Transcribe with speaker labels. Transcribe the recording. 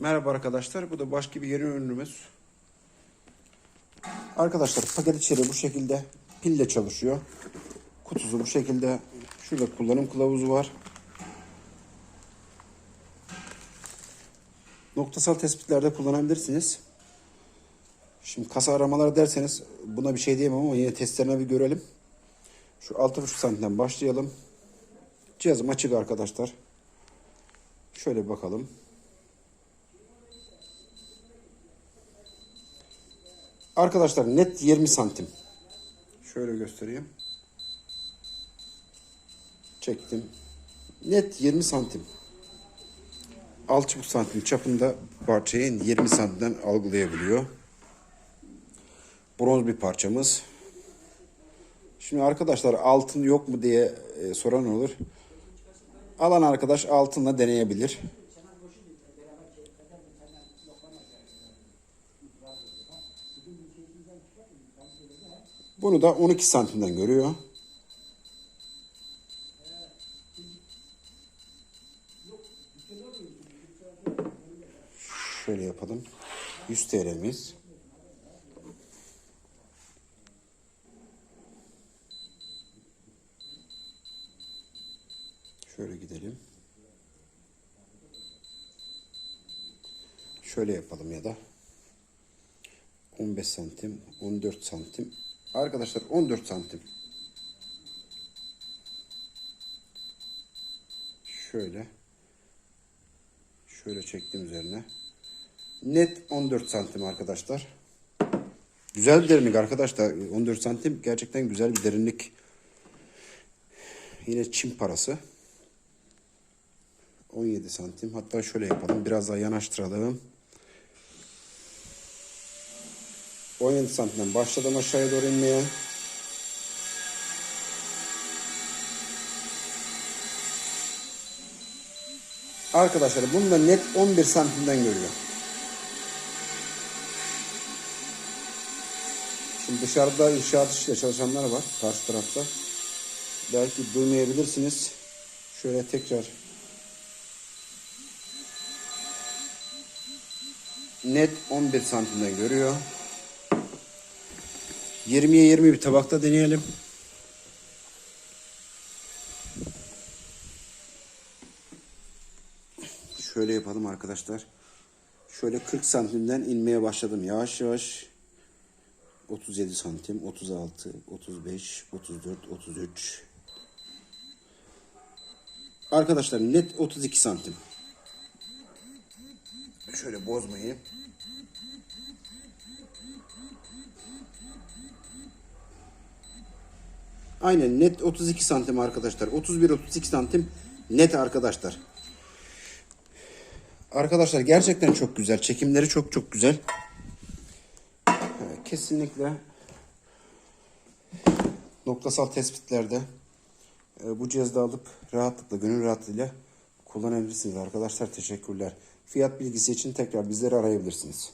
Speaker 1: Merhaba arkadaşlar. Bu da başka bir yeni ürünümüz. Arkadaşlar paket içeri bu şekilde pille çalışıyor. Kutusu bu şekilde. Şurada kullanım kılavuzu var. Noktasal tespitlerde kullanabilirsiniz. Şimdi kasa aramalar derseniz buna bir şey diyemem ama yine testlerine bir görelim. Şu 6,5 santimden başlayalım. Cihazım açık arkadaşlar. Şöyle bakalım. Arkadaşlar net 20 santim. Şöyle göstereyim. Çektim. Net 20 santim. 6,5 santim çapında parçayı 20 santimden algılayabiliyor. Bronz bir parçamız. Şimdi arkadaşlar altın yok mu diye e, soran olur. Alan arkadaş altınla deneyebilir. Bunu da 12 santimden görüyor. Şöyle yapalım. 100 TL'miz. Şöyle gidelim. Şöyle yapalım ya da 15 santim, 14 santim. Arkadaşlar 14 santim. Şöyle. Şöyle çektim üzerine. Net 14 santim arkadaşlar. Güzel bir derinlik arkadaşlar. 14 santim gerçekten güzel bir derinlik. Yine çim parası. 17 santim. Hatta şöyle yapalım. Biraz daha yanaştıralım. 17 santimden başladım aşağıya doğru inmeye. Arkadaşlar bunu da net 11 santimden görüyor. Şimdi dışarıda inşaat işiyle çalışanlar var karşı tarafta. Belki duymayabilirsiniz. Şöyle tekrar net 11 santimden görüyor. 20'ye 20 bir tabakta deneyelim. Şöyle yapalım arkadaşlar. Şöyle 40 santimden inmeye başladım yavaş yavaş. 37 santim, 36, 35, 34, 33. Arkadaşlar net 32 santim. Şöyle bozmayayım. Aynen net 32 santim arkadaşlar. 31-32 santim net arkadaşlar. Arkadaşlar gerçekten çok güzel. Çekimleri çok çok güzel. Kesinlikle noktasal tespitlerde e, bu cihazda alıp rahatlıkla, gönül rahatlığıyla kullanabilirsiniz arkadaşlar. Teşekkürler. Fiyat bilgisi için tekrar bizleri arayabilirsiniz.